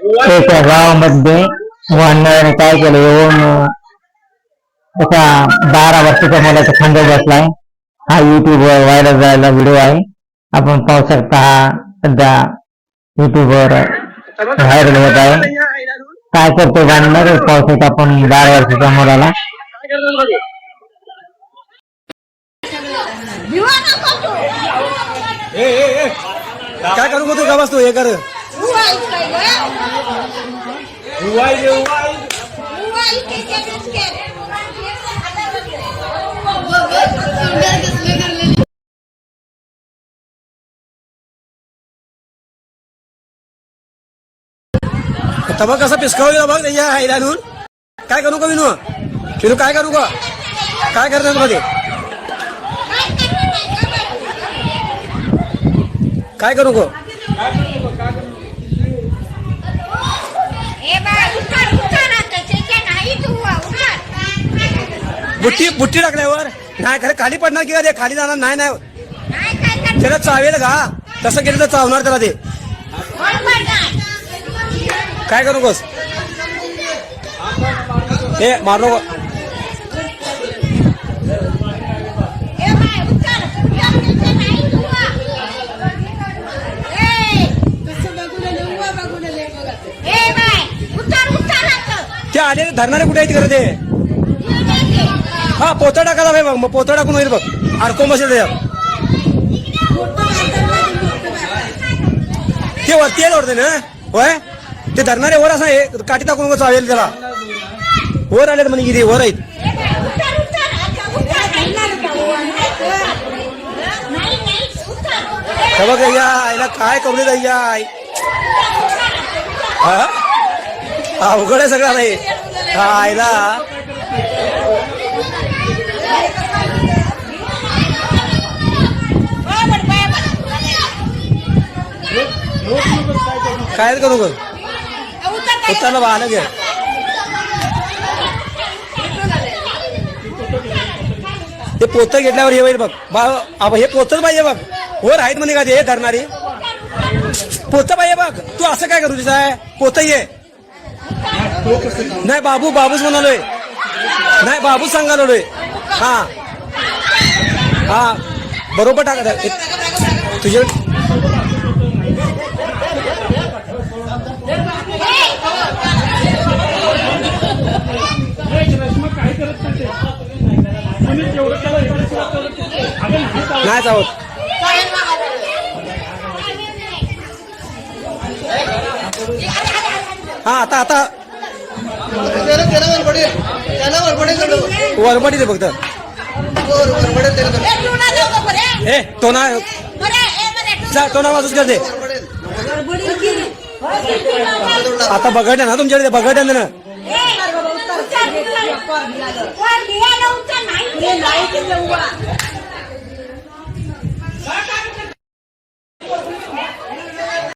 एका गावामध्ये वाढणाऱ्याने काय केलं येऊन एका बारा वर्षाच्या मुलाचा खांदा बसलाय. हा युट्यूब वर व्हायरल झालेला व्हिडिओ आहे. आपण पाहू शकता हा सध्या युट्यूब वर व्हायरल होत आहे. काय करतो जाणणार पाहू शकता आपण बारा वर्षाच्या मुलाला. काय करू मग तू? का बसतो हे कर. तबा कसा पिसकावलेला बघ त्याच्या आईला आणून काय करू का विनू? विनू काय करू का काय करतात मध्ये? काय करू का बुट्टी बुट्टी टाकल्यावर. नाही खरं खाली पडणार की ते खाली जाणार नाही नाही. त्याला चावेल का? तसं केलं तर चावणार त्याला ते. काय करू गोस हे मारू नको. ते आले धरणारे कुठे आहेत खरं ते? हा पोतं टाकायला भाई बघ मग पोतं टाकून होईल बघ. अडकून बसेल त्याच्यात? ते वरती आहे वाटतं ना? होय? ते धरणारे वर असं काठी टाकून चावेल त्याला. वर आले म्हणे किती वर आहेत. बघ या आईला काय कवले जाई या हा? अवघड आहे सगळं आता आयला हा आईला काय करू ग? उतरलं बा आलं घे. ते पोतं घेतल्यावर हे होईल बघ. बा हे पोतच पाहिजे बघ. वर आहेत म्हणे का ते धरणारी? पोतं पाहिजे बघ. तू असं काय करू आहे पोतं ये. नाही बाबू बाबूच म्हणालोय. नाही बाबूच सांगालोय. हा. हा. बरोबर टाका. तुझे नाही चावत हा आता आता वरबडी दे फक्त हे तो ना तो ना वाजूच करते आता बघड ना तुमच्याकडे बघड ना नाही